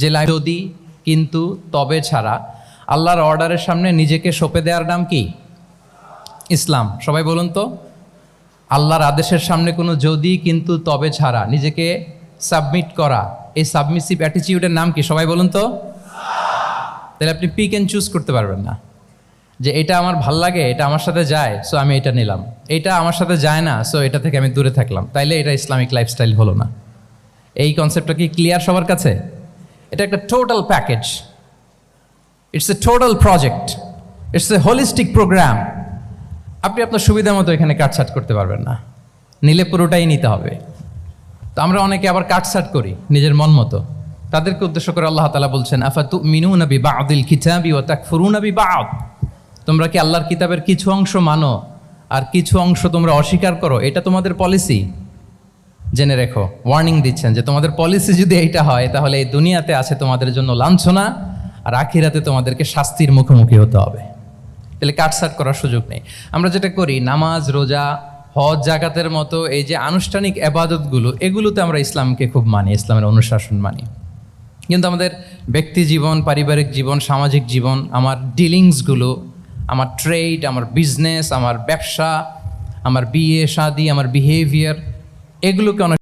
যে লাইফ যদি কিন্তু তবে ছাড়া আল্লাহর অর্ডারের সামনে নিজেকে সঁপে দেওয়ার নাম কি? ইসলাম। সবাই বলুন তো। আল্লাহর আদেশের সামনে কোনো যদি, কিন্তু তবে ছাড়া নিজেকে সাবমিট করা। এই সাবমিসিভ অ্যাটিটিউডের নাম কি? সবাই বলুন তো। তাহলে আপনি পিক অ্যান্ড চুজ করতে পারবেন না। যে এটা আমার ভালো লাগে, এটা আমার সাথে যায়, সো আমি এটা নিলাম। এটা আমার সাথে যায় না, সো এটা থেকে আমি দূরে থাকলাম। তাইলে এটা ইসলামিক লাইফস্টাইল হলো না। এই কনসেপ্টটা কি ক্লিয়ার সবার কাছে? এটা একটা total package it's a total project it's a holistic programme আপনি আপনার সুবিধা মতো এখানে কাটছাট করতে পারবেন না। নিলে পুরোটাই নিতে হবে। তো আমরা অনেকে আবার কাটছাট করি, নিজের মন মতো। তাদেরকে উদ্দেশ্য করে আল্লাহ তালা বলছেন আফা তু মিনু নবী বা আদিল খিচাবি ও তাক ফুরু নবী বা তোমরা কি আল্লাহর কিতাবের কিছু অংশ মানো? আর কিছু অংশ তোমরা অস্বীকার করো? এটা তোমাদের পলিসি জেনে রেখো ওয়ার্নিং দিচ্ছেন যে তোমাদের পলিসি যদি এইটা হয়, তাহলে এই দুনিয়াতে আছে তোমাদের জন্য লাঞ্ছনা, আর আখিরাতে তোমাদেরকে শাস্তির মুখোমুখি হতে হবে। তাহলে কাটসাট করার সুযোগ নেই। আমরা যেটা করি, নামাজ, রোজা, হজ, জাকাতের মতো এই যে আনুষ্ঠানিক আবাদতগুলো এগুলোতে আমরা ইসলামকে খুব মানি, ইসলামের অনুশাসন মানি। কিন্তু আমাদের ব্যক্তি জীবন, পারিবারিক জীবন, সামাজিক জীবন, আমার ডিলিংসগুলো আমার ট্রেড আমার বিজনেস আমার ব্যবসা, আমার বিয়ে, শাদি, আমার বিহেভিয়ার এগুলোকে অনেক